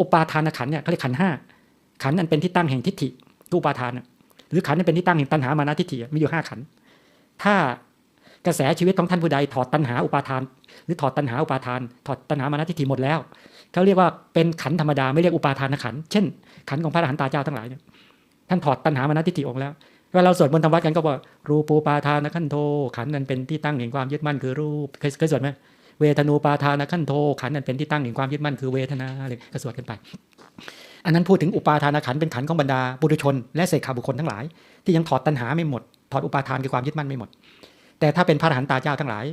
อุปาทานขันเนี่ยเขาเรียกขันห้าขันธ์อันเป็นที่ตั้งแห่งทิฏฐิรูปอุปาทานหรือขันธ์อันเป็นที่ตั้งแห่งตัณหามานะทิฏฐิมีอยู่ห้าขันถ้ากระแสชีวิตของท่านผู้ใดถอดตัณหาอุปาทาน หรือถอดตัณหาอุปาทาน ถอดตัณหามานะทิฏฐิหมดแล้วเขาเรียกว่าเป็นขันธรรมดาไม่เรียกอุปาทานขันเช่น ขันของพระอรหันตาเจ้าทั้งหลายเนี่ยท่านถอดตัณหามานะทิฏฐิออกแล้วเวลาเราสวดมนต์ทำวัดกันก็บอกรูปูปาทานขันโทขันนั้นเป็นที่ตั้งแห่งความยึดมั่นคือรูปเคยสวดไหม เวทนูปาทานขันโทขันนั้นเป็นที่ตั้งแห่งความยึดมั่นคือเวทนาอะไรก็สวดกันไป อันนั้นพูดถึงอุปาทานขันเป็นขันของบรรดาบุรุชน และเศรษฐาบุคคลทั้งหลาย ที่ยังถอดตัณหาไม่หมด ถอดอุปาทานคือความยึดมั่นไม่หมด แต่ถ้าเป็นพระอรหันตาเจ้าทั้งหลาย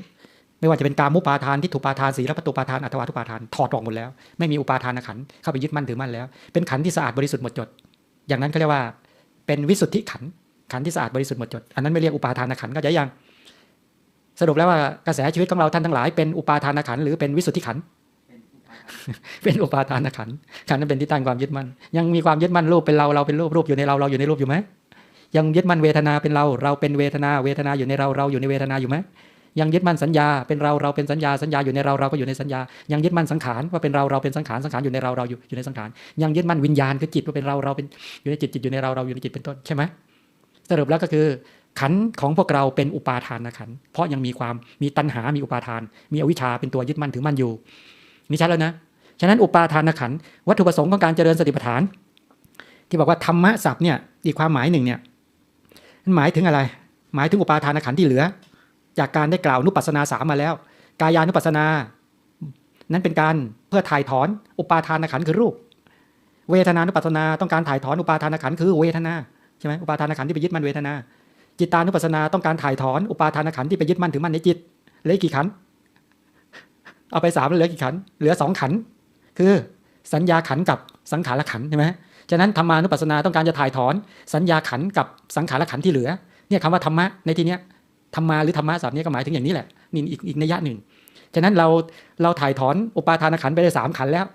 ไม่ว่าจะเป็นกามุปาทานที่ถูกปาทานสีรปตุปาทานอัตวาทุปาทานถอดออกหมดแล้ว ไม่มีอุปาทานขันเข้าไปยึดมั่นถือมั่นแล้ว เป็นขันที่สะอาดบริสุทธิ์หมดจด อย่างนั้นเขาเรียกว่าเป็นวิสุทธิขันขันที่สะอาดบริสุทธิ์หมดจด อันนั้นไม่เรียกอุปาทานขันก็จะยัง สรุปแล้วว่ากระแสชีวิตของเราท่านทั้งหลายเป็นอุปาทานขันธ์หรือเป็นวิสุทธิขันธ์เป็นอุปาทานขันธ์ขันธ์นั้นเป็นที่ตั้งความยึดมั่นยังมีความยึดมั่นรูปเป็นเราเราเป็นรูปรูปอยู่ในเราเราอยู่ในรูปอยู่ไหมยังยึดมั่นเวทนาเป็นเราเราเป็นเวทนาเวทนาอยู่ในเราเราอยู่ในเวทนาอยู่ไหมยังยึดมั่นสัญญาเป็นเราเราเป็นสัญญาสัญญาอยู่ในเราเราก็อยู่ในสัญญา ยังยึดมั่นสังขารว่าเป็นเราเราเป็นสังขารสังขารอยู่ในเราเราอยู่อยู่ในสังขารยังยึดมั่นวิญญาณคือจิตว่าเป็นเราเราเป็นอยู่ในจิตจิตอยู่ในเราเราอยู่ในจิตเป็นต้นใช่ไหมสรุปแล้วก็คือ ขันของพวกเราเป็นอุปาทานนะขัน เพราะยังมีความมีตัณหา มีอุปาทาน มีอวิชชาเป็นตัวยึดมั่นถือมั่นอยู่ นี่ชัดแล้วนะ ฉะนั้นอุปาทานขันวัตถุประสงค์ของการเจริญสติปัฏฐาน ที่บอกว่าธรรมะศัพท์เนี่ยอีกความหมายหนึ่งเนี่ยมันหมายถึงอะไร หมายถึงอุปาทานขันที่เหลือ จากการได้กล่าวนุปัสสนาสามมาแล้ว กายานุปัสสนา นั้นเป็นการเพื่อถ่ายถอนอุปาทานขันคือรูป เวทนานุปัสสนาต้องการถ่ายถอนอุปาทานขันคือเวทนาใช่ไหมอุปาทานขันที่ไปยึดมันเวทนา จิตานุปัสสนาต้องการถ่ายถอนอุปาทานขันที่ไปยึดมั่นถือมั่นในจิตเหลือกี่ขันเอาไปสามเหลือกี่ขันเหลือสองขันคือสัญญาขันกับสังขารขันใช่ไหมฉะนั้นธรรมานุปัสสนาต้องการจะถ่ายถอน สัญญาขันกับสังขารขันที่เหลือเนี่ยคำว่าธรรมะในที่เนี้ยธรรมาหรือธรรมะศัพท์นี้ก็หมายถึงอย่างนี้แหละนี่อีกอีกนัยยะหนึ่งฉะนั้นเราเราถ่ายถอนอุปาทานขันไปได้สามขันแล้ว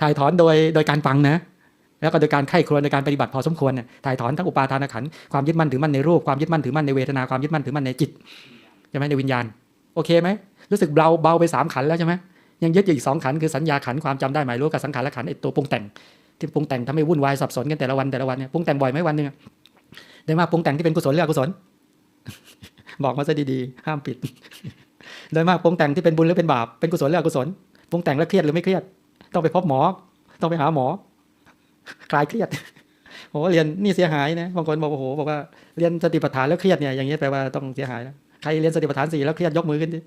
ถ่ายถอนโดยโดยการฟังนะ แล้วก็โดยการไข้ครวญโดยการปฏิบัติพอสมควรเนี่ยถ่ายถอนทั้งอุปาทานขันความยึดมั่นถือมั่นในรูปความยึดมั่นถือมั่นในเวทนาความยึดมั่นถือมั่นในจิตใช่ไหมในวิญญาณโอเคไหมรู้สึกเบาเบาไปสามขันแล้วใช่ไหมยังยึดอยู่อีกสองขันคือสัญญาขันความจำได้หมายรู้กับสังขารขันไอตัวปรุงแต่ง ที่ปรุงแต่งทำให้วุ่นวายสับสนกันแต่ละวันแต่ละวันเนี่ยปรุงแต่งบ่อยไหมวันหนึ่งได้มากปรุงแต่งที่เป็นกุศลหรืออกุศล บอกมาซะดีๆห้ามปิดโดยมากปรุงแต่งที่เป็นบุญหรือเป็นบาปเป็นกุศลหรืออกุศลปรุงแต่งแล้วเครียดหรือไม่เครียด ต้องไปพบหมอ ต้องไปหาหมอ คลายเครียดโอ้เรียนนี่เสียหายนะบางคนบอกโอ้โหบอกว่าเรียนสติปัฏฐานแล้วเครียดเนี่ยอย่างนี้แปลว่าต้องเสียหายนะใครเรียนสติปัฏฐานสี่แล้วเครียดยกมือขึ้นดิ